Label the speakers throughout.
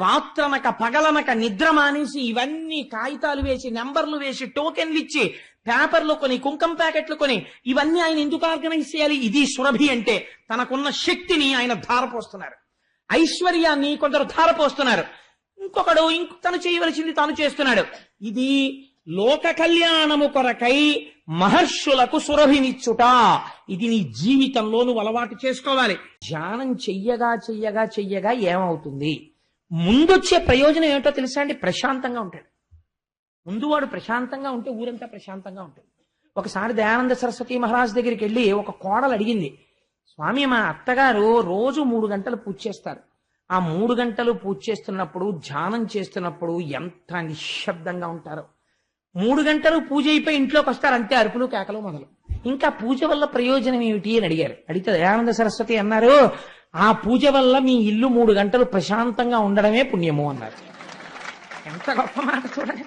Speaker 1: రాత్రనక పగలనక నిద్ర మానేసి ఇవన్నీ కాగితాలు వేసి నెంబర్లు వేసి టోకెన్లు ఇచ్చి పేపర్లు కొని కుంకం ప్యాకెట్లు కొని ఇవన్నీ ఆయన ఎందుకు ఆర్గనైజ్ చేయాలి? ఇది సురభి అంటే తనకున్న శక్తిని ఆయన ధారపోస్తున్నారు. ఐశ్వర్యాన్ని కొందరు ధారపోస్తున్నారు. ఇంకొకడు ఇంక తను చేయవలసింది తాను చేస్తున్నాడు. ఇది లోక కళ్యాణము కొరకై మహర్షులకు సురభినిచ్చుట. ఇది నీ జీవితంలో నువ్వు అలవాటు చేసుకోవాలి. ధ్యానం చెయ్యగా చెయ్యగా చెయ్యగా ఏమవుతుంది? ముందొచ్చే ప్రయోజనం ఏమిటో తెలుసా అండి? ప్రశాంతంగా ఉంటాడు. ముందు వాడు ప్రశాంతంగా ఉంటే ఊరంతా ప్రశాంతంగా ఉంటుంది. ఒకసారి దయానంద సరస్వతి మహారాజ్ దగ్గరికి వెళ్ళి ఒక కోడలు అడిగింది స్వామి మా అత్తగారు రోజు మూడు గంటలు పూజ చేస్తారు. ఆ మూడు గంటలు పూజ చేస్తున్నప్పుడు ధ్యానం చేస్తున్నప్పుడు ఎంత నిశ్శబ్దంగా ఉంటారో. మూడు గంటలు పూజ అయిపోయి ఇంట్లోకి వస్తారు. అంతే అరుపులు కేకలు మొదలు. ఇంకా పూజ వల్ల ప్రయోజనం ఏమిటి? అని అడిగారు. అడిగితే దయానంద సరస్వతి అన్నారు ఆ పూజ వల్ల మీ ఇల్లు మూడు గంటలు ప్రశాంతంగా ఉండడమే పుణ్యము అన్నారు. ఎంత గొప్ప మాట చూడండి.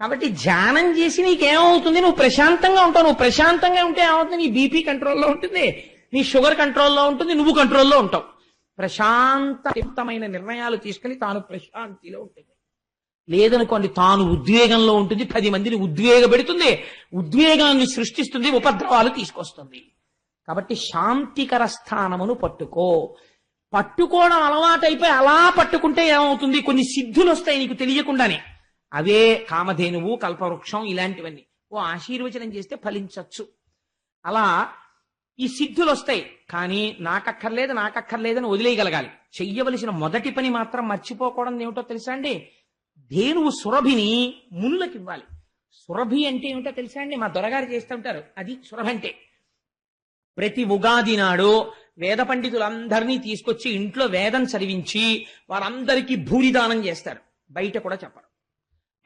Speaker 1: కాబట్టి ధ్యానం చేసి నీకేమవుతుంది? నువ్వు ప్రశాంతంగా ఉంటావు. నువ్వు ప్రశాంతంగా ఉంటే ఏమవుతుంది? నీ బీపీ కంట్రోల్లో ఉంటుంది. నీ షుగర్ కంట్రోల్లో ఉంటుంది. నువ్వు కంట్రోల్లో ఉంటావు. ప్రశాంతమైన నిర్ణయాలు తీసుకుని తాను ప్రశాంతిలో ఉంటుంది. లేదనుకోండి తాను ఉద్వేగంలో ఉంటుంది. పది మందిని ఉద్వేగ పెడుతుంది ఉద్వేగాన్ని సృష్టిస్తుంది. ఉపద్రవాలు తీసుకొస్తుంది. కాబట్టి శాంతికర స్థానమును పట్టుకో. పట్టుకోవడం అలవాటైపోయి అలా పట్టుకుంటే ఏమవుతుంది? కొన్ని సిద్ధులు వస్తాయి నీకు తెలియకుండానే. అవే కామధేనువు కల్పవృక్షం ఇలాంటివన్నీ. ఓ ఆశీర్వచనం చేస్తే ఫలించవచ్చు అలా ఈ సిద్ధులు వస్తాయి కానీ నాకక్కర్లేదు నాకక్కర్లేదని వదిలేయగలగాలి. చెయ్యవలసిన మొదటి పని మాత్రం మర్చిపోకూడదు ఏమిటో తెలుసా అండి? ధేనువు సురభిని ముళ్ళకివ్వాలి. ఇవ్వాలి సురభి అంటే ఏమిటో తెలుసా అండి? మా దొరగారు చేస్తూ ఉంటారు. అది సురభి అంటే. ప్రతి ఉగాది నాడు వేద పండితులందరినీ తీసుకొచ్చి ఇంట్లో వేదం చదివించి వారందరికీ భూరిదానం చేస్తారు. బయట కూడా చెప్పరు.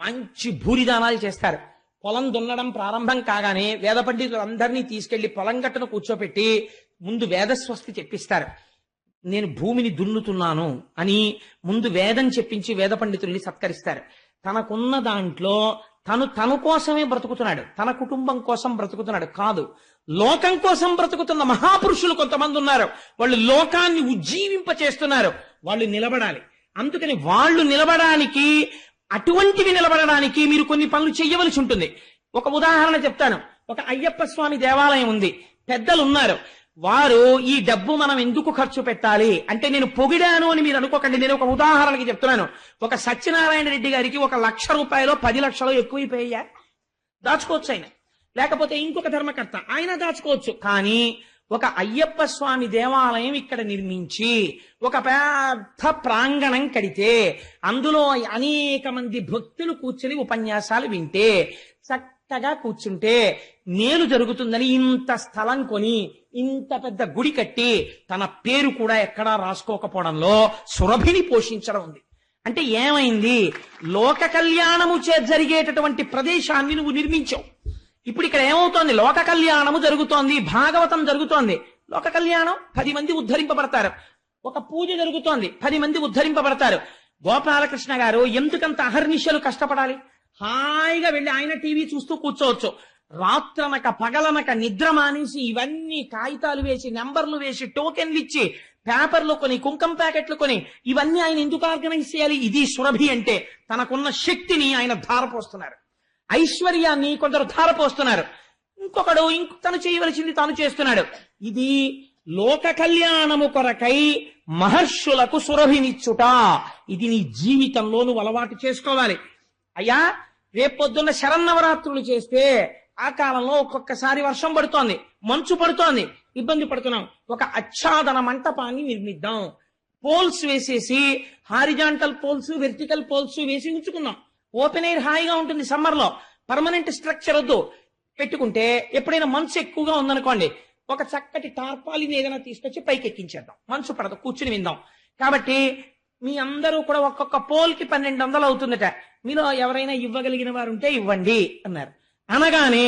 Speaker 1: మంచి భూరిదానాలు చేస్తారు. పొలం దున్నడం ప్రారంభం కాగానే వేద పండితులందరినీ తీసుకెళ్ళి పొలం గట్టును కూర్చోపెట్టి ముందు వేదస్వస్తి చెప్పిస్తారు. నేను భూమిని దున్నుతున్నాను అని ముందు వేదం చెప్పించి వేద పండితుల్ని సత్కరిస్తారు. తనకున్న దాంట్లో తను తన కోసమే బ్రతుకుతున్నాడు. తన కుటుంబం కోసం బ్రతుకుతున్నాడు. కాదు లోకం కోసం బ్రతుకుతున్న మహాపురుషులు కొంతమంది ఉన్నారు. వాళ్ళు లోకాన్ని ఉజ్జీవింప చేస్తున్నారు. వాళ్ళు నిలబడాలి. అందుకని వాళ్ళు నిలబడానికి అటువంటివి నిలబడడానికి మీరు కొన్ని పనులు చేయవలసి ఉంటుంది. ఒక ఉదాహరణ చెప్తాను. ఒక అయ్యప్ప స్వామి దేవాలయం ఉంది. పెద్దలు ఉన్నారు వారు ఈ డబ్బు మనం ఎందుకు ఖర్చు పెట్టాలి? అంటే నేను పొగిడాను అని మీరు అనుకోకండి. నేను ఒక ఉదాహరణకి చెప్తున్నాను. ఒక సత్యనారాయణ రెడ్డి గారికి ఒక లక్ష రూపాయలు పది లక్షలు ఎక్కువైపోయా దాచుకోవచ్చు ఆయన. లేకపోతే ఇంకొక ధర్మకర్త. ఆయన దాచుకోవచ్చు. కానీ ఒక అయ్యప్ప స్వామి దేవాలయం ఇక్కడ నిర్మించి ఒక పెద్ద ప్రాంగణం కడితే అందులో అనేక మంది భక్తులు కూర్చుని ఉపన్యాసాలు వింటే చక్కగా కూర్చుంటే మేలు జరుగుతుందని ఇంత స్థలం కొని ఇంత పెద్ద గుడి కట్టి తన పేరు కూడా ఎక్కడా రాసుకోకపోవడంలో సురభిని పోషించడం ఉంది. అంటే ఏమైంది? లోక కళ్యాణము చే జరిగేటటువంటి ప్రదేశాన్ని నువ్వు నిర్మించావు. ఇప్పుడు ఇక్కడ ఏమవుతోంది? లోక కళ్యాణము జరుగుతోంది భాగవతం జరుగుతోంది. లోక కళ్యాణం పది మంది ఉద్ధరింపబడతారు. ఒక పూజ జరుగుతోంది పది మంది ఉద్ధరింపబడతారు. గోపాలకృష్ణ గారు ఎందుకంత అహర్నిశలు కష్టపడాలి? హాయిగా వెళ్ళి ఆయన టీవీ చూస్తూ కూర్చోవచ్చు. రాత్రనక పగలనక నిద్ర మానేసి ఇవన్నీ కాగితాలు వేసి నెంబర్లు వేసి టోకెన్లు ఇచ్చి పేపర్లు కొని కుంకం ప్యాకెట్లు కొని ఇవన్నీ ఆయన ఎందుకు ఆర్గనైజ్ చేయాలి? ఇది సురభి అంటే తనకున్న శక్తిని ఆయన ధారపోస్తున్నారు. ఐశ్వర్యాన్ని కొందరు ధారపోస్తున్నారు. ఇంకొకడు ఇంక తను చేయవలసింది తాను చేస్తున్నాడు. ఇది లోక కళ్యాణము కొరకై మహర్షులకు సురభినిచ్చుట. ఇది నీ జీవితంలో నువ్వు అలవాటు చేసుకోవాలి. అయ్యా రేపొద్దున్న శరన్నవరాత్రులు చేస్తే ఆ కాలంలో ఒక్కొక్కసారి వర్షం పడుతోంది మంచు పడుతోంది ఇబ్బంది పడుతున్నాం. ఒక అచ్చాదన మంటపాన్ని నిర్మిద్దాం. పోల్స్ వేసేసి హారిజాంటల్ పోల్స్ వెర్టికల్ పోల్స్ వేసి ఉంచుకుందాం. ఓపెన్ ఎయిర్ హాయిగా ఉంటుంది సమ్మర్లో పర్మనెంట్ స్ట్రక్చర్ వద్దు. పెట్టుకుంటే ఎప్పుడైనా మంచు ఎక్కువగా ఉందనుకోండి ఒక చక్కటి టార్పాలిని ఏదైనా తీసుకొచ్చి పైకి ఎక్కించేద్దాం మంచు పడదు కూర్చుని విందాం. కాబట్టి మీ అందరూ కూడా ఒక్కొక్క పోల్కి పన్నెండు వందలు అవుతుందట. మీలో ఎవరైనా ఇవ్వగలిగిన వారు ఉంటే ఇవ్వండి అన్నారు. అనగానే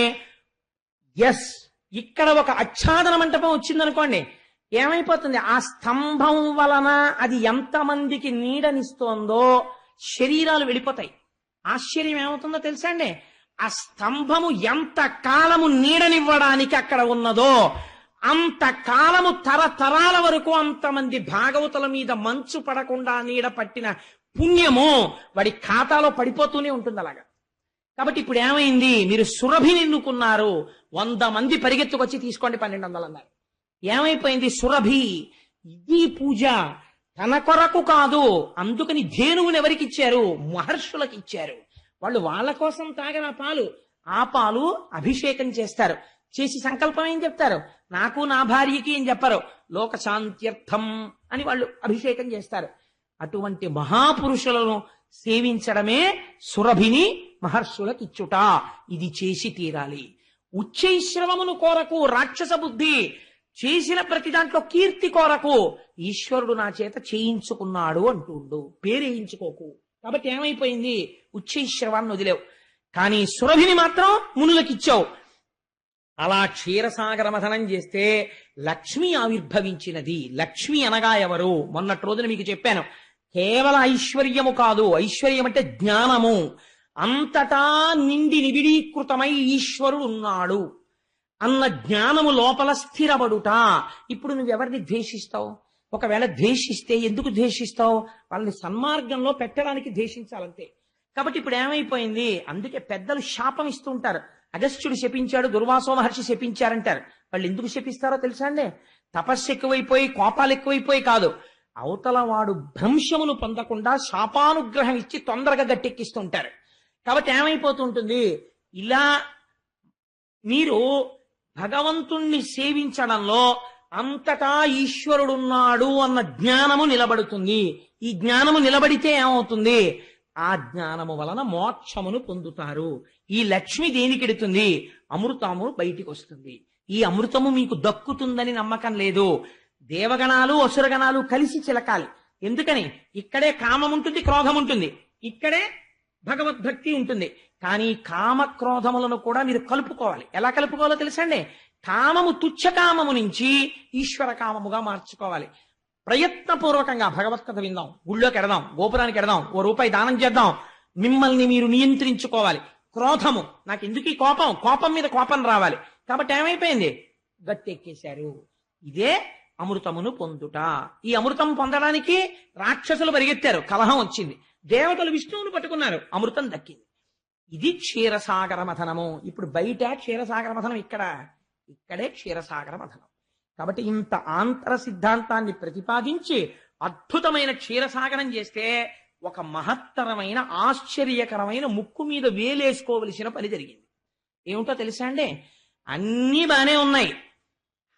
Speaker 1: ఎస్ ఇక్కడ ఒక ఆచ్ఛాదన మంటపం వచ్చిందనుకోండి ఏమైపోతుంది? ఆ స్తంభం వలన అది ఎంతమందికి నీడనిస్తోందో శరీరాలు వెళ్ళిపోతాయి. ఆశ్చర్యం ఏమవుతుందో తెలుసా అండి? ఆ స్తంభము ఎంత కాలము నీడనివ్వడానికి అక్కడ ఉన్నదో అంత కాలము తరతరాల వరకు అంతమంది భాగవతుల మీద మంచు పడకుండా నీడ పట్టిన పుణ్యము వాడి ఖాతాలో పడిపోతూనే ఉంటుంది అలాగా. కాబట్టి ఇప్పుడు ఏమైంది? మీరు సురభిని ఎన్నుకున్నారు వంద మంది పరిగెత్తుకొచ్చి తీసుకోండి పన్నెండు వందలు అన్నారు. ఏమైపోయింది? సురభి ఇది పూజ తన కొరకు కాదు అందుకని ధేనువుని ఎవరికి ఇచ్చారు మహర్షులకు ఇచ్చారు వాళ్ళు వాళ్ళ కోసం తాగిన పాలు ఆ పాలు అభిషేకం చేస్తారు. చేసి సంకల్పం ఏం చెప్తారు? నాకు నా భార్యకి ఏం చెప్పరు. లోకశాంత్యర్థం అని వాళ్ళు అభిషేకం చేస్తారు. అటువంటి మహాపురుషులను సేవించడమే సురభిని మహర్షులకు ఇచ్చుట ఇది చేసి తీరాలి. ఉచ్చైశ్రవమును కోరకు రాక్షస బుద్ధి చేసిన ప్రతి దాంట్లో కీర్తి కొరకు ఈశ్వరుడు నా చేత చేయించుకున్నాడు అంటుండు. పేరేయించుకోకు కాబట్టి ఏమైపోయింది? ఉచ్చైశ్రవాన్ని వదిలేవు. కానీ సురభిని మాత్రం మునులకిచ్చావు. అలా క్షీరసాగర మథనం చేస్తే లక్ష్మి ఆవిర్భవించినది. లక్ష్మి అనగా ఎవరు? మొన్నటి రోజున మీకు చెప్పాను. కేవల ఐశ్వర్యము కాదు. ఐశ్వర్యం అంటే జ్ఞానము. అంతటా నిండి నిబిడీకృతమై ఈశ్వరుడు ఉన్నాడు. అన్న జ్ఞానము లోపల స్థిరపడుట ఇప్పుడు నువ్వెవరిని ద్వేషిస్తావు? ఒకవేళ ద్వేషిస్తే ఎందుకు ద్వేషిస్తావు? వాళ్ళని సన్మార్గంలో పెట్టడానికి ద్వేషించాలంతే. కాబట్టి ఇప్పుడు ఏమైపోయింది? అందుకే పెద్దలు శాపం ఇస్తుంటారు. అగస్త్యుడు శపించాడు దుర్వాసో మహర్షి శపించారంటారు. వాళ్ళు ఎందుకు శపిస్తారో తెలుసా అండి? తపస్సు ఎక్కువైపోయి కోపాలు ఎక్కువైపోయి కాదు. అవతల వాడు భ్రంశమును పొందకుండా శాపానుగ్రహం ఇచ్చి తొందరగా గట్టెక్కిస్తుంటారు. కాబట్టి ఏమైపోతుంటుంది? ఇలా మీరు భగవంతుణ్ణి సేవించడంలో అంతటా ఈశ్వరుడున్నాడు అన్న జ్ఞానము నిలబడుతుంది. ఈ జ్ఞానము నిలబడితే ఏమవుతుంది? ఆ జ్ఞానము వలన మోక్షమును పొందుతారు. ఈ లక్ష్మి దేనికిడుతుంది అమృతము బయటికి వస్తుంది ఈ అమృతము మీకు దక్కుతుందని నమ్మకం లేదు. దేవగణాలు అసురగణాలు కలిసి చిలకాలి. ఎందుకని? ఇక్కడే కామం ఉంటుంది క్రోధం ఉంటుంది ఇక్కడే భగవద్భక్తి ఉంటుంది. కానీ కామ క్రోధములను కూడా మీరు కలుపుకోవాలి. ఎలా కలుపుకోవాలో తెలుసండి? కామము తుచ్చకామము నుంచి ఈశ్వర కామముగా మార్చుకోవాలి. ప్రయత్నపూర్వకంగా భగవత్కథ విందాం. గుళ్ళోకి ఎడదాం. గోపురానికి ఎడదాం. ఓ రూపాయి దానం చేద్దాం. మిమ్మల్ని మీరు నియంత్రించుకోవాలి. క్రోధము. నాకు ఎందుకు ఈ కోపం? కోపం మీద కోపం రావాలి. కాబట్టి ఏమైపోయింది? గట్టెక్కేశారు. ఇదే అమృతమును పొందుట. ఈ అమృతం పొందడానికి రాక్షసులు పరిగెత్తారు. కలహం వచ్చింది. దేవతలు విష్ణువును పట్టుకున్నారు. అమృతం దక్కింది. ఇది క్షీరసాగర మథనము. ఇప్పుడు బయట క్షీరసాగర మథనం ఇక్కడ. ఇక్కడే క్షీరసాగర మథనం. కాబట్టి ఇంత ఆంతర సిద్ధాంతాన్ని ప్రతిపాదించి అద్భుతమైన క్షీరసాగరం చేస్తే ఒక మహత్తరమైన ఆశ్చర్యకరమైన ముక్కు మీద వేలేసుకోవలసిన పని జరిగింది. ఏమిటో తెలుసా అండి? అన్నీ బాగానే ఉన్నాయి.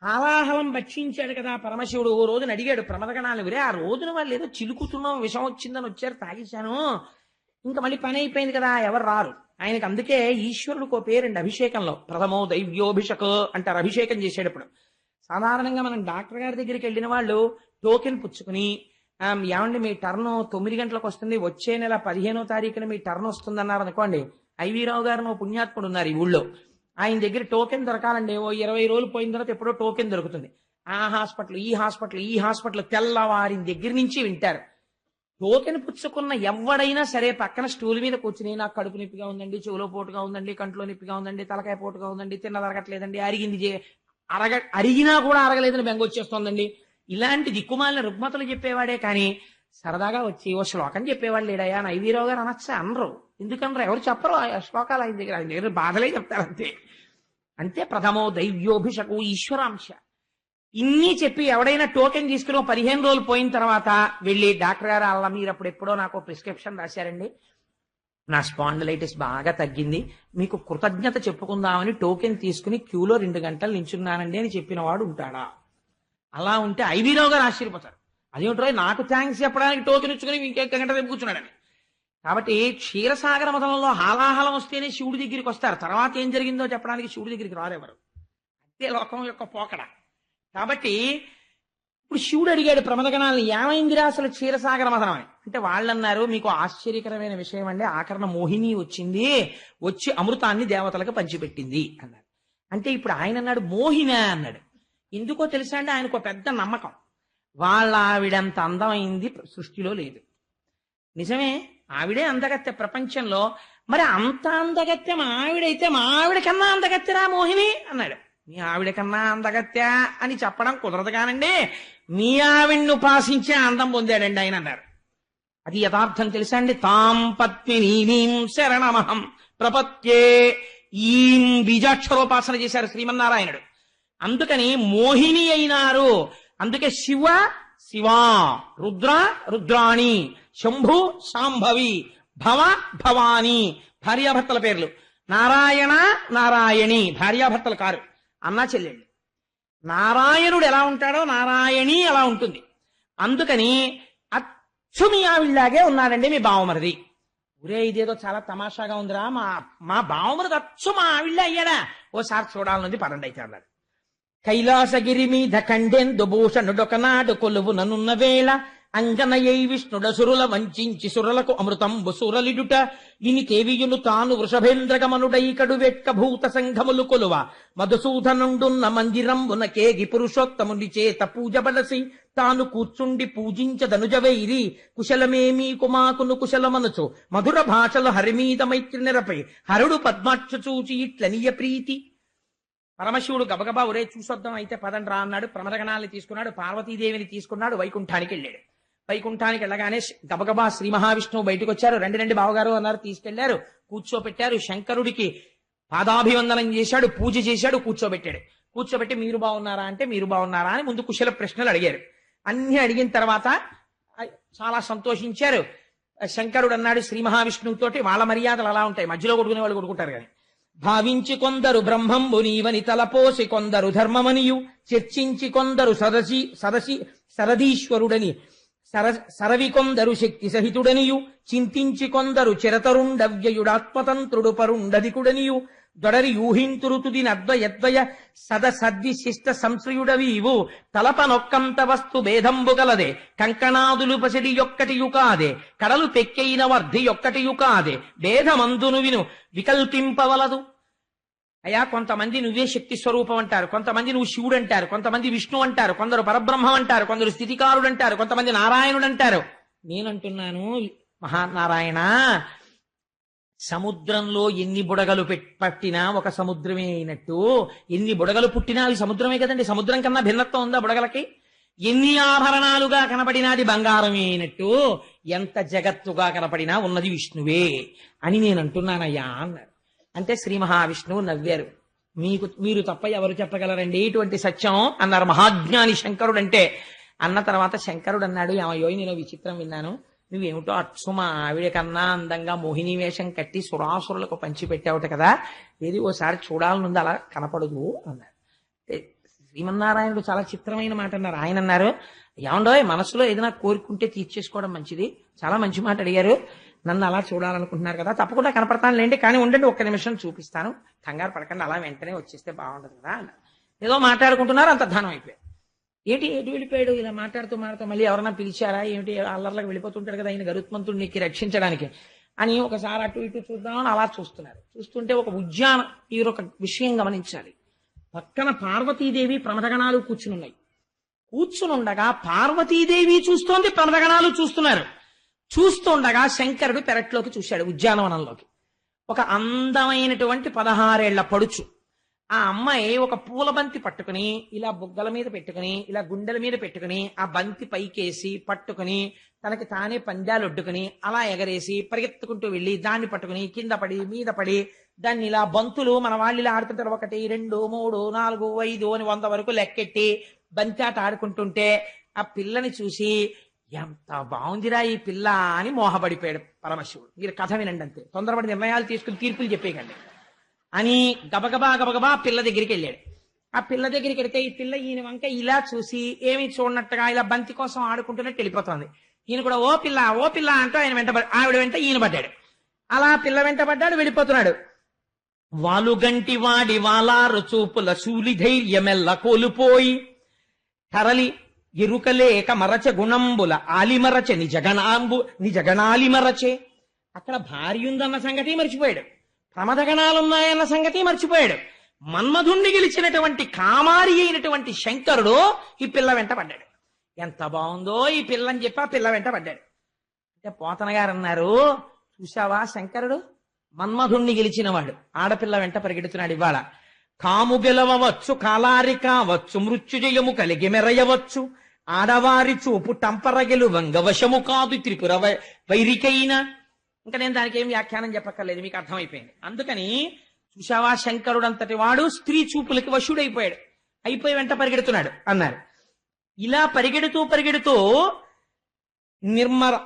Speaker 1: హాలాహలం భక్షించాడు కదా పరమశివుడు. ఓ రోజున అడిగాడు ప్రమదగణాలు విరే ఆ రోజున వాళ్ళు ఏదో చిలుకుతున్నాం విషం వచ్చిందని వచ్చారు తాగేశాను. ఇంకా మళ్ళీ పని అయిపోయింది కదా ఎవరు రారు? ఆయనకు అందుకే ఈశ్వరుడికి ఓ పేరండి అభిషేకంలో. ప్రథమో దైవ్యోభిషక్ అంటారు అభిషేకం చేసేటప్పుడు సాధారణంగా మనం డాక్టర్ గారి దగ్గరికి వెళ్ళిన వాళ్ళు టోకెన్ పుచ్చుకుని ఏమండి మీ టర్న్ తొమ్మిది గంటలకు వస్తుంది వచ్చే నెల పదిహేనో తారీఖున మీ టర్న్ వస్తుంది అన్నారు అనుకోండి ఐవీరావు గారు పుణ్యాత్ముడు ఉన్నారు ఈ ఊళ్ళో. ఆయన దగ్గర టోకెన్ దొరకాలండి. ఓ ఇరవై రోజులు పోయిన తర్వాత ఎప్పుడో టోకెన్ దొరుకుతుంది. ఆ హాస్పిటల్ ఈ హాస్పిటల్ ఈ హాస్పిటల్ తెల్లవారి దగ్గర నుంచి వింటారు. టోకెన్ పుచ్చుకున్న ఎవడైనా సరే పక్కన స్టూల్ మీద కూర్చుని నాకు కడుపు నొప్పిగా ఉందండి చెవులో పోటుగా ఉందండి కంట్లో నొప్పిగా ఉందండి తలకాయ పోటుగా ఉందండి తిన్న తరగట్లేదండి అరిగింది అరగ అరిగినా కూడా అరగలేదని బెంగ వచ్చేస్తోందండి. ఇలాంటి దిక్కుమాలిన రుగ్మతలు చెప్పేవాడే కానీ సరదాగా వచ్చి ఓ శ్లోకం చెప్పేవాడు లేడయా నైవీరావు గారు అనొచ్చా? అనరు. ఎందుకనరు? ఎవరు చెప్పరు ఆ శ్లోకాలు ఆయన దగ్గర? ఆయన దగ్గర బాధలే చెప్తారు అంతే. అంతే ప్రథమో దైవ్యోభిషకు ఈశ్వరాంశ. ఇన్ని చెప్పి ఎవడైనా టోకెన్ తీసుకుని పదిహేను రోజులు పోయిన తర్వాత వెళ్ళి డాక్టర్ గారు అలా మీరు అప్పుడు ఎప్పుడో నాకు ప్రిస్క్రిప్షన్ రాశారండి. నా స్పాండిలైటిస్ బాగా తగ్గింది. మీకు కృతజ్ఞత చెప్పుకుందామని టోకెన్ తీసుకుని క్యూలో రెండు గంటలు నించున్నానండి అని చెప్పిన వాడు ఉంటాడా? అలా ఉంటే ఐవీరావు గారు ఆశ్చర్యపోతారు. అదేమిటో నాకు థ్యాంక్స్ చెప్పడానికి టోకెన్ ఇచ్చుకుని ఇంకెక్క గంట రేపు కూర్చున్నాడని. కాబట్టి క్షీరసాగర మతంలో హాలాహలం వస్తేనే శివుడి దగ్గరికి వస్తారు. తర్వాత ఏం జరిగిందో చెప్పడానికి శివుడి దగ్గరికి రారెవరు? అంతే లోకం యొక్క పోకడ. కాబట్టి ఇప్పుడు శివుడు అడిగాడు ప్రమదగణాలను ఏమైందిరా అసలు క్షీరసాగర మథనం అని? అంటే వాళ్ళు అన్నారు మీకు ఆశ్చర్యకరమైన విషయం అండి ఆకరణ మోహిని వచ్చింది. వచ్చి అమృతాన్ని దేవతలకు పంచిపెట్టింది. అన్నారు. అంటే ఇప్పుడు ఆయన అన్నాడు మోహిన? అన్నాడు. ఎందుకో తెలుసా అండి ఆయనకు ఒక పెద్ద నమ్మకం. వాళ్ళ ఆవిడంత అందమైంది సృష్టిలో లేదు. నిజమే ఆవిడే అందగత్తె ప్రపంచంలో. మరి అంత అందగత్తె మా ఆవిడైతే మా ఆవిడ కన్నా అందగత్తెరా మోహిని? అన్నాడు. మీ ఆవిడ కన్నా అందగత్యా అని చెప్పడం కుదరదు కానండి. మీ ఆవిడ్ని ఉపాసించే అందం పొందాడండి ఆయన అన్నారు. అది యథార్థం తెలుసా అండి? తాం పద్మినీం శరణమహం ప్రపత్యే ఈ బీజాక్షరోపాసన చేశారు శ్రీమన్నారాయణుడు. అందుకని మోహిని అయినారు. అందుకే శివ శివా రుద్ర రుద్రాణి శంభు శాంభవి భవ భవాని. భార్యాభర్తల పేర్లు. నారాయణ నారాయణి. భార్యాభర్తలు కారు. అన్నా చెల్లెళ్ళు. నారాయణుడు ఎలా ఉంటాడో నారాయణి అలా ఉంటుంది. అందుకని అచ్చు మీ ఆవిళ్ళలాగే ఉన్నాడండి మీ బావమరిది. ఒరే ఇదేదో చాలా తమాషాగా ఉందిరా. మా మా బావమరిది అచ్చు మా ఆవిళ్ళ అయ్యాడా? ఓసారి చూడాలనుంది పదండి అయితే అన్నాడు. కైలాసగిరి మీద కండెందు భూషణుడొకనాడు కొలువు ననున్న వేళ అంగనయై విష్ణుడ సురుల వంచించి సురలకు అమృతం సురలిడుట. ఇని తేవియును తాను వృషభేంద్రగమనుడై కడు వెట్క భూత సంఘములు కొలువ. మధుసూధనుండున్న మందిరంబున కేగి పురుషోత్తముని చేత పూజబలసి తాను కూర్చుండి పూజించదనుజవైరి కుశలమేమీ కుమాకును కుశలమనుచు మధుర భాషలు హరిమీద మైత్రి నెరపై. హరుడు పద్మాక్ష చూచి ఇట్లనియ ప్రీతి. పరమశివుడు గబగబా ఒరే చూసొద్దాం అయితే పదండి రా అన్నాడు. ప్రమదగణాన్ని తీసుకున్నాడు పార్వతీదేవిని తీసుకున్నాడు వైకుంఠానికి వెళ్ళాడు. వైకుంఠానికి వెళ్ళగానే గబగబా శ్రీ మహావిష్ణువు బయటకు వచ్చారు రెండు రెండు బావగారు అన్నారు. తీసుకెళ్ళారు. కూర్చోబెట్టారు శంకరుడికి పాదాభివందనం చేశాడు. పూజ చేశాడు. కూర్చోబెట్టాడు. కూర్చోబెట్టి మీరు బాగున్నారా అంటే మీరు బాగున్నారా అని ముందు కుశల ప్రశ్నలు అడిగారు. అన్ని అడిగిన తర్వాత చాలా సంతోషించారు. శంకరుడు అన్నాడు శ్రీ మహావిష్ణువుతోటి వాళ్ళ మర్యాదలు అలా ఉంటాయి. మధ్యలో కొడుకునే వాళ్ళు కొడుకుంటారు కానీ. భావించి కొందరు బ్రహ్మంబు నీవని తలపోసి కొందరు ధర్మమనియు చర్చించి కొందరు సదసి సదసి సరదీశ్వరుడని సర సరవి కొందరు శక్తి సహితుడనియు చింతించి కొందరు చిరతరుండవ్యయుడాత్మతంత్రుడు పరుండదికుడనియు దొడరి ఊహింతురుతుది నద్వయద్వయ సద సద్విశిష్ట సంశ్రయుడవీవు తలపనొక్కంత వస్తు భేదంబు గలదే కంకణాదులు పసిడి యొక్కటి యుకాదే కడలు పెక్కైన వర్ధి యొక్కటి యుకాదే భేదమందును విను వికల్పింపవలదు. అయ్యా కొంతమంది నువ్వే శక్తి స్వరూపం అంటారు కొంతమంది నువ్వు శివుడు అంటారు కొంతమంది విష్ణు అంటారు కొందరు పరబ్రహ్మం అంటారు కొందరు స్థితికారుడు అంటారు కొంతమంది నారాయణుడు అంటారు నేనంటున్నాను మహానారాయణ సముద్రంలో ఎన్ని బుడగలు పట్టినా ఒక సముద్రమే అయినట్టు. ఎన్ని బుడగలు పుట్టినా అవి సముద్రమే కదండి సముద్రం కన్నా భిన్నత్వం ఉందా బుడగలకి? ఎన్ని ఆభరణాలుగా కనపడినాది బంగారమే అయినట్టు. ఎంత జగత్తుగా కనపడినా ఉన్నది విష్ణువే అని నేను అంటున్నానయ్యా అన్నారు. అంటే శ్రీ మహావిష్ణువు నవ్వారు. మీకు మీరు తప్ప ఎవరు చెప్పగలరండి? ఇటువంటి సత్యం అన్నారు మహాజ్ఞాని శంకరుడు అంటే అన్న తర్వాత శంకరుడు అన్నాడు ఏమయ్యో నేను విచిత్రం విన్నాను. నువ్వేమిటో అచ్చు మా ఆవిడ కన్నా అందంగా మోహిని వేషం కట్టి సురాసురులకు పంచిపెట్టావుట కదా. ఏది ఓసారి చూడాలనుంది అలా కనపడదు అన్నాడు. శ్రీమన్నారాయణుడు చాలా చిత్రమైన మాట అన్నారు. ఆయన అన్నారు ఏమండో మనసులో ఏదైనా కోరుకుంటే తీర్చేసుకోవడం మంచిది. చాలా మంచి మాట అడిగారు. నన్ను అలా చూడాలనుకుంటున్నారు కదా తప్పకుండా కనపడతాను లేండి కానీ ఉండండి ఒక్క నిమిషం చూపిస్తాను. కంగారు పడకండి అలా వెంటనే వచ్చేస్తే బాగుండదు కదా అన్నారు ఏదో మాట్లాడుకుంటున్నారు అంత ధనం అయిపోయారు ఏంటి ఎటు వెళ్ళిపోయాడు ఇలా మాట్లాడుతూ మాట్లాడుతూ మళ్ళీ ఎవరన్నా పిలిచారా? ఏమిటి? అల్లర్లకు వెళ్ళిపోతుంటాడు కదా ఆయన గరుత్మంతుడు నీకు రక్షించడానికి అని ఒకసారి అటు ఇటు చూద్దామని అలా చూస్తున్నారు. చూస్తుంటే ఒక ఉద్యాన ఈ ఒక విషయం గమనించాలి. పక్కన పార్వతీదేవి ప్రమదగణాలు కూర్చునున్నాయి కూర్చునుండగా పార్వతీదేవి చూస్తోంది ప్రమదగణాలు చూస్తున్నారు. చూస్తుండగా శంకరుడు పెరట్లోకి చూశాడు ఉద్యానవనంలోకి. ఒక అందమైనటువంటి పదహారేళ్ళ పడుచు. ఆ అమ్మాయి ఒక పూల బంతి పట్టుకుని ఇలా బుగ్గల మీద పెట్టుకుని ఇలా గుండెల మీద పెట్టుకుని ఆ బంతి పైకేసి పట్టుకుని తనకి తానే పందాలు ఒడ్డుకుని అలా ఎగరేసి పరిగెత్తుకుంటూ వెళ్ళి దాన్ని పట్టుకుని కింద పడి మీద పడి దాన్ని ఇలా బంతులు మన వాళ్ళు ఇలా ఆడుతుంటారు. ఒకటి రెండు మూడు నాలుగు ఐదు అని వంద వరకు లెక్కెట్టి బంతి ఆట ఆడుకుంటుంటే ఆ పిల్లని చూసి ఎంత బాగుందిరా ఈ పిల్ల అని మోహపడిపోయాడు పరమశివుడు. మీరు కథ వినండి అంతే. తొందరపడి నిర్ణయాలు తీసుకుని తీర్పులు చెప్పేయకండి. అని గబగబా గబగబా పిల్ల దగ్గరికి వెళ్ళాడు. ఆ పిల్ల దగ్గరికి వెడితే ఈ పిల్ల ఈయన వంక ఇలా చూసి ఏమి చూడనట్టుగా ఇలా బంతి కోసం ఆడుకుంటున్నట్టు వెళ్ళిపోతుంది. ఈయన కూడా ఓ పిల్ల ఓ పిల్ల అంటూ ఆయన వెంట ఆవిడ వెంట ఈయన పడ్డాడు. అలా పిల్ల వెంట పడ్డాడు వెళ్ళిపోతున్నాడు. వాలుగంటి వాడి వాలారు చూపుల శూలి ధైర్యమెల్ల కోల్పోయి తరలి ఎరుకలేక మరచ గుణంబుల ఆలిమరచ నిజగణాంబు నిజగణాలిమరచే. అక్కడ భార్య ఉందన్న సంగతి మర్చిపోయాడు. ప్రమదగణాలున్నాయన్న సంగతి మర్చిపోయాడు. మన్మధుణ్ణి గెలిచినటువంటి కామారి అయినటువంటి శంకరుడు ఈ పిల్ల వెంట పడ్డాడు. ఎంత బాగుందో ఈ పిల్లని చెప్పి ఆ పిల్ల వెంట పడ్డాడు. అంటే పోతన గారు అన్నారు చూసావా శంకరుడు? మన్మధుణ్ణి గెలిచినవాడు. ఆడపిల్ల వెంట పరిగెడుతున్నాడు ఇవాళ. కాము గెలవవచ్చు కాలారి కావచ్చు మృత్యుజయము కలిగి మెరయవచ్చు. ఆడవారి చూపు టంపరగెలు వంగవశము కాదు త్రిపుర వైరికైన. ఇంకా నేను దానికి ఏం వ్యాఖ్యానం చెప్పక్కర్లేదు మీకు అర్థమైపోయింది. అందుకని చూశావా శంకరుడు అంతటి వాడు స్త్రీ చూపులకి వశుడైపోయాడు. అయిపోయి వెంట పరిగెడుతున్నాడు అన్నారు. ఇలా పరిగెడుతూ పరిగెడుతూ నిర్మర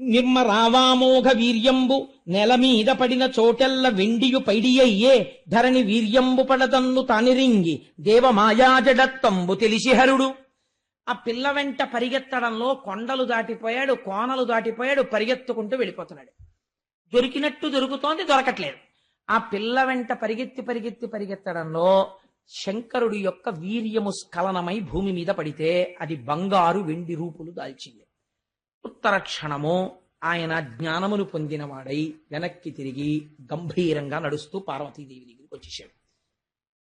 Speaker 1: నిర్మరావామోఘ వీర్యంబు నెల మీద పడిన చోటెల్ల వెండియు పైడియ్యే ధరణి వీర్యంబు పడదన్ను తనిరింగి దేవమాయాజడత్తంబు తెలిసి హరుడు. ఆ పిల్ల వెంట పరిగెత్తడంలో కొండలు దాటిపోయాడు కోనలు దాటిపోయాడు పరిగెత్తుకుంటూ వెళ్ళిపోతున్నాడు. దొరికినట్టు దొరుకుతోంది దొరకట్లేదు. ఆ పిల్ల వెంట పరిగెత్తి పరిగెత్తి పరిగెత్తడంలో శంకరుడి యొక్క వీర్యము స్ఖలనమై భూమి మీద పడితే అది బంగారు వెండి రూపులు దాల్చింది. ఉత్తర క్షణము ఆయన జ్ఞానమును పొందినవాడై వెనక్కి తిరిగి గంభీరంగా నడుస్తూ పార్వతీదేవి దగ్గరికి వచ్చేసాడు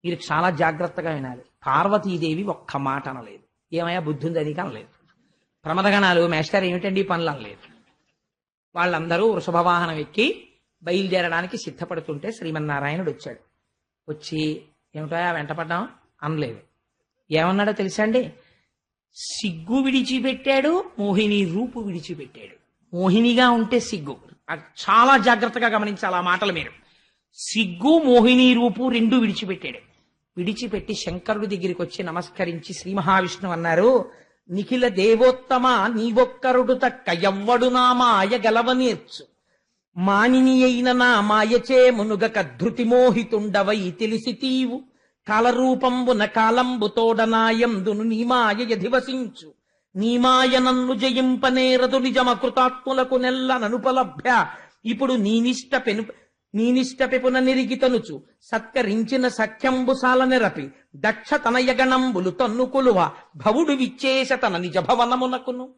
Speaker 1: మీరు చాలా జాగ్రత్తగా వినాలి. పార్వతీదేవి ఒక్క మాట అనలేదు. ఏమయ్యా బుద్ధి ఉంది అది అనలేదు. ప్రమదగణాలు మేస్టర్ ఏమిటండి పనులు అనలేదు. వాళ్ళందరూ వృషభవాహనం ఎక్కి బయలుదేరడానికి సిద్ధపడుతుంటే శ్రీమన్నారాయణుడు వచ్చాడు. వచ్చి ఏమిటో వెంటపడ్డాం అనలేదు. ఏమన్నాడో తెలుసా అండి? సిగ్గు విడిచిపెట్టాడు మోహిని రూపు విడిచిపెట్టాడు. మోహినిగా ఉంటే సిగ్గు. చాలా జాగ్రత్తగా గమనించాలి ఆ మాటలు మీరు. సిగ్గు మోహిని రూపు రెండు విడిచిపెట్టాడు. విడిచిపెట్టి శంకరుడి దగ్గరికి వచ్చి నమస్కరించి శ్రీ మహావిష్ణువు అన్నారు నిఖిల దేవోత్తమ నీవొక్కరుడు తక్క ఎవ్వడు నా మాయ గలవ నేర్చు మానిని అయిన నా మాయచే మునుగక ధృతి మోహితుండవై తెలిసి తీవు. కాలరూపంబున కాలంబు తోడనాయందును నీమాయ యధివసించు నన్ను జయింపనేరదు నిజమ కృతాత్ములకు నెల్ల ననుపలభ్య. ఇప్పుడు నీనిష్ట పెను నీనిష్ట పెపున నిరిగితనుచు సత్కరించిన సఖ్యంబు సాల నెరపి. దక్ష తనయగణంబులు తన్నుకులువ భవుడు విచ్చేశ తన నిజ భవనమునకును.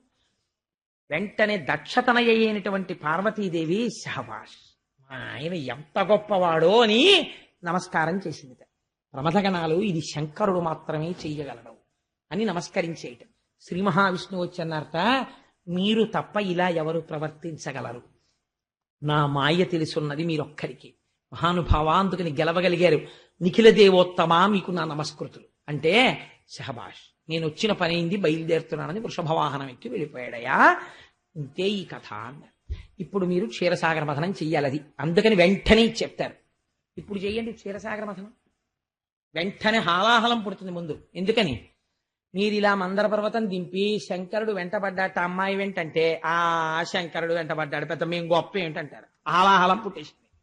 Speaker 1: వెంటనే దక్షతనయ అయినటువంటి పార్వతీదేవి శహబాష్ మా ఆయన ఎంత గొప్పవాడో అని నమస్కారం చేసింది. ప్రమథగణాలు ఇది శంకరుడు మాత్రమే చెయ్యగలడు అని నమస్కరించేయటం శ్రీ మహావిష్ణువు వచ్చన్నారట మీరు తప్ప ఇలా ఎవరు ప్రవర్తించగలరు? నా మాయ తెలుసున్నది మీరొక్కరికి. మహానుభావ అందుకని గెలవగలిగారు. నిఖిల దేవోత్తమా మీకు నా నమస్కృతులు. అంటే షహబాష్ నేను వచ్చిన పని అయింది బయలుదేరుతున్నానని వృషభవాహనం ఎక్కి వెళ్ళిపోయాడయా ఇంతే ఈ కథ అన్నారు. ఇప్పుడు మీరు క్షీరసాగర మథనం చెయ్యాలి అది అందుకని వెంటనే చెప్తారు. ఇప్పుడు చెయ్యండి క్షీరసాగర మథనం. వెంటనే హాలాహలం పుడుతుంది ముందు. ఎందుకని? మీరు ఇలా మందర పర్వతం దింపి శంకరుడు వెంటబడ్డాట అమ్మాయి వెంటంటే ఆ శంకరుడు వెంటబడ్డాడు పెద్ద మేము గొప్ప ఏంటంటారు. హాలాహలం పుట్టేసింది.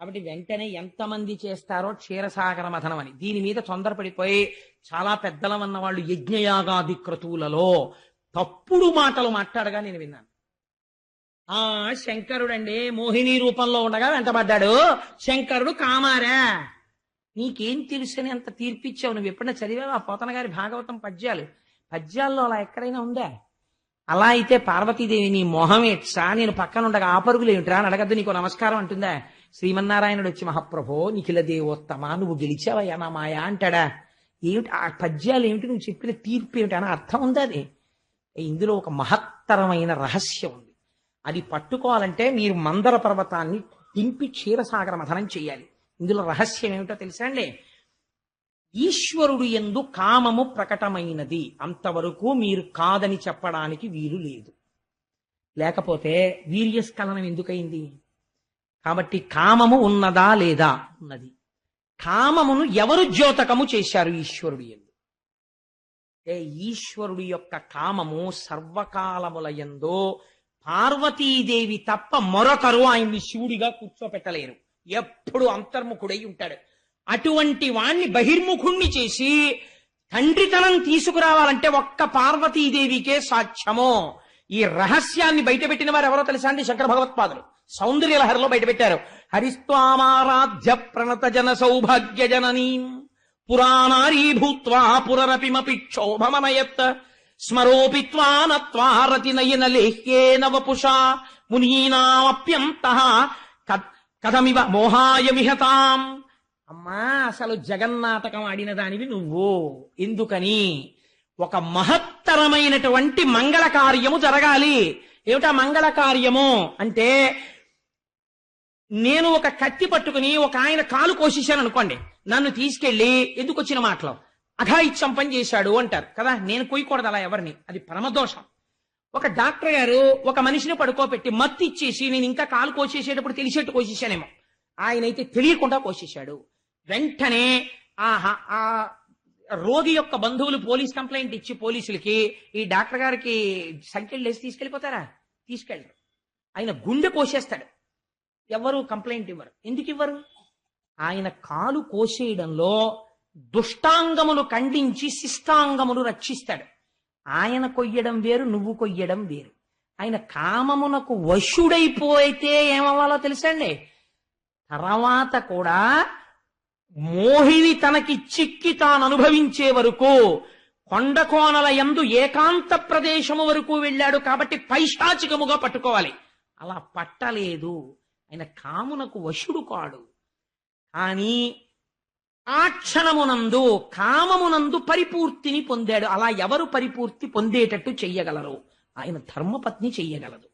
Speaker 1: కాబట్టి వెంటనే ఎంతమంది చేస్తారో క్షీరసాగర మథనం అని. దీని మీద తొందరపడిపోయి చాలా పెద్దలమన్న వాళ్ళు యజ్ఞయాగాది క్రతువులలో తప్పుడు మాటలు మాట్లాడగా నేను విన్నాను. ఆ శంకరుడండి మోహిని రూపంలో ఉండగా వెంటబడ్డాడు. శంకరుడు కామారా? నీకేం తెలుసని అంత తీర్పిచ్చావు? నువ్వు ఎప్పుడైనా చదివావా? పోతన గారి భాగవతం పద్యాలు. పద్యాల్లో అలా ఎక్కడైనా ఉందా? అలా అయితే పార్వతీదేవి నీ మొహమేట్సా నేను పక్కన ఉండగా ఆ పరుగులు ఏమిట్రా అని అడగద్దు నీకు నమస్కారం అంటుందా? శ్రీమన్నారాయణుడు వచ్చి మహాప్రభో నిఖిల దేవోత్తమ నువ్వు గెలిచావయ్యా నా మాయా అంటాడా? ఏమిటి ఆ పద్యాలు ఏమిటి? నువ్వు చెప్పిన తీర్పు ఏమిటి? అని అర్థం ఉందా అది? ఇందులో ఒక మహత్తరమైన రహస్యం ఉంది. అది పట్టుకోవాలంటే మీరు మందర పర్వతాన్ని దింపి క్షీరసాగర మథనం చేయాలి. ఇందులో రహస్యం ఏమిటో తెలుసా అండి? ఈశ్వరుడు ఎందు కామము ప్రకటమైనది. అంతవరకు మీరు కాదని చెప్పడానికి వీలు లేదు. లేకపోతే వీర్యస్ఖలనం ఎందుకైంది? కాబట్టి కామము ఉన్నదా లేదా ఉన్నది. కామమును ఎవరు ద్యోతకము చేశారు ఈశ్వరుడు ఎందు? ఏ ఈశ్వరుడి యొక్క కామము సర్వకాలముల ఎందో పార్వతీదేవి తప్ప మరొకరు ఆయన్ని శివుడిగా కూర్చోపెట్టలేరు. ఎప్పుడు అంతర్ముఖుడై ఉంటాడు. అటువంటి వాణ్ణి బహిర్ముఖుణ్ణి చేసి తండ్రితనం తీసుకురావాలంటే ఒక్క పార్వతీదేవికే సాధ్యమో ఈ రహస్యాన్ని బయటపెట్టిన వారు ఎవరో తెలుసా అండి? శంకర భగవత్పాదులు. సౌందర్య లహరిలో బయటపెట్టారు. హరిస్వామారాధ్య ప్రణత జన సౌభాగ్య జననీ పురాణారీ భూత్వా పురరపిమపి క్షోభమనయత్ స్మరోపిత్వా నత్వా రతినయన లేహ్యేన వపుషా మునీనామప్యంత కథమివ మోహాయ విహతాం అమ్మా అసలు జగన్నాటకం ఆడిన దానివి నువ్వు. ఎందుకని? ఒక మహత్తరమైనటువంటి మంగళ కార్యము జరగాలి. ఏమిటా మంగళ కార్యము అంటే నేను ఒక కత్తి పట్టుకుని ఒక ఆయన కాలు కోసేశాను అనుకోండి. నన్ను తీసుకెళ్ళి ఎందుకు వచ్చిన మాటలు? అఘాయిత్యం పని చేశాడు అంటారు కదా నేను కొయ్యకూడదు అలా ఎవరిని? అది పరమదోషం. ఒక డాక్టర్ గారు ఒక మనిషిని పడుకోబెట్టి మత్తు ఇచ్చేసి నేను ఇంకా కాలు కోసేసేటప్పుడు తెలిసేట్టు కోసేసానేమో ఆయన అయితే తెలియకుండా కోసేశాడు. వెంటనే ఆహా ఆ రోగి యొక్క బంధువులు పోలీస్ కంప్లైంట్ ఇచ్చి పోలీసులకి ఈ డాక్టర్ గారికి సంఖ్యలు లేసి తీసుకెళ్ళిపోతారా? తీసుకెళ్ళరు. ఆయన గుండె కోసేస్తాడు. ఎవరు కంప్లైంట్ ఇవ్వరు. ఎందుకు ఇవ్వరు? ఆయన కాలు కోసేయడంలో దుష్టాంగములు ఖండించి శిష్టాంగములు రక్షిస్తాడు. ఆయన కొయ్యడం వేరు నువ్వు కొయ్యడం వేరు. ఆయన కామమునకు వశుడైపోయితే ఏమవ్వాలో తెలుసండి? తర్వాత కూడా మోహిని తనకి చిక్కి తాను అనుభవించే వరకు కొండ కోనల యందు ఏకాంత ప్రదేశము వరకు వెళ్ళాడు కాబట్టి పైశాచికముగా పట్టుకోవాలి. అలా పట్టలేదు. ఆయన కామునకు వశుడు కాడు. కానీ ఆ క్షణమునందు కామమునందు పరిపూర్తిని పొందాడు. అలా ఎవరు పరిపూర్తి పొందేటట్టు చెయ్యగలరు? ఆయన ధర్మపత్ని చెయ్యగలదు.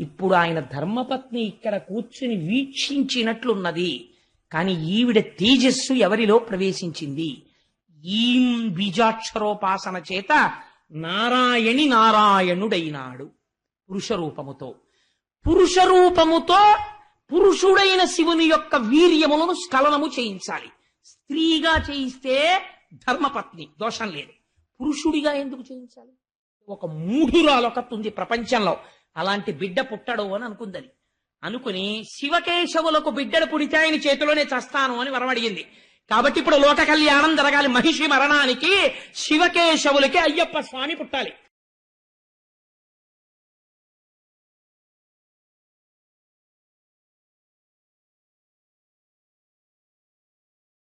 Speaker 1: ఇప్పుడు ఆయన ధర్మపత్ని ఇక్కడ కూర్చుని వీక్షించినట్లున్నది. కానీ ఈవిడ తేజస్సు ఎవరిలో ప్రవేశించింది? ఈ బీజాక్షరోపాసన చేత నారాయణి నారాయణుడైనాడు. పురుష రూపముతో పురుష రూపముతో పురుషుడైన శివుని యొక్క వీర్యములను స్ఖలనము చేయించాలి. స్త్రీగా చేయిస్తే ధర్మపత్ని దోషం లేదు. పురుషుడిగా ఎందుకు చేయించాలి? ఒక మూఢురాలొకటి ఉంది ప్రపంచంలో. అలాంటి బిడ్డ పుట్టడు అని అనుకుందని. అనుకుని శివకేశవులకు బిడ్డలు పుడితే ఆయన చేతిలోనే చస్తాను అని వరమడిగింది కాబట్టి ఇప్పుడు లోక కళ్యాణం జరగాలి. మహిషి మరణానికి శివకేశవులకి అయ్యప్ప స్వామి పుట్టాలి.